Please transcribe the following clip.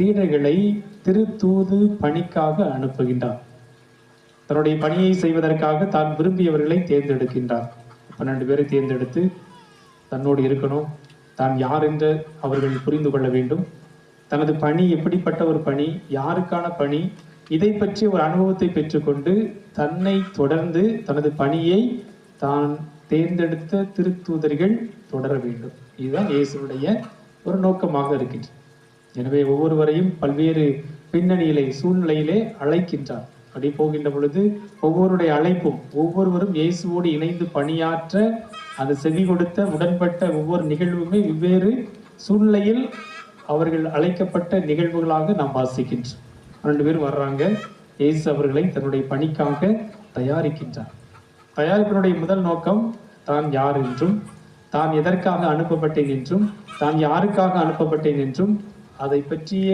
சீடர்களை திருத்தூது பணிக்காக அனுப்புகின்றார். தன்னுடைய பணியை செய்வதற்காக தான் விரும்பியவர்களை தேர்ந்தெடுக்கின்றார். பன்னெண்டு பேரை தேர்ந்தெடுத்து தன்னோடு இருக்கணும். தான் யார் என்று அவர்கள் புரிந்து கொள்ள வேண்டும். தனது பணி எப்படிப்பட்ட ஒரு பணி யாருக்கான பணி இதை பற்றி ஒரு அனுபவத்தை பெற்றுக்கொண்டு தன்னை தொடர்ந்து தனது பணியை தான் தேர்ந்தெடுத்த திருத்தூதர்கள் தொடர வேண்டும். இதுதான் இயேசுடைய ஒரு நோக்கமாக இருக்கின்றது. எனவே ஒவ்வொருவரையும் பல்வேறு பின்னணியிலே சூழ்நிலையிலே அழைக்கின்றார். அப்படி போகின்ற பொழுது ஒவ்வொருடைய அழைப்பும் ஒவ்வொருவரும் இயேசுவோடு இணைந்து பணியாற்ற அது செவி கொடுத்த உடன்பட்ட ஒவ்வொரு நிகழ்வுமே வெவ்வேறு சூழ்நிலையில் அவர்கள் அழைக்கப்பட்ட நிகழ்வுகளாக நாம் வாசிக்கின்றோம். ரெண்டு பேரும் வர்றாங்க. இயேசு அவர்களை தன்னுடைய பணிக்காக தயாரிக்கின்றார். தயாரிப்பினுடைய முதல் நோக்கம் தான் யார் என்றும் தான் எதற்காக அனுப்பப்பட்டேன் என்றும் தான் யாருக்காக அனுப்பப்பட்டேன் என்றும் அதை பற்றிய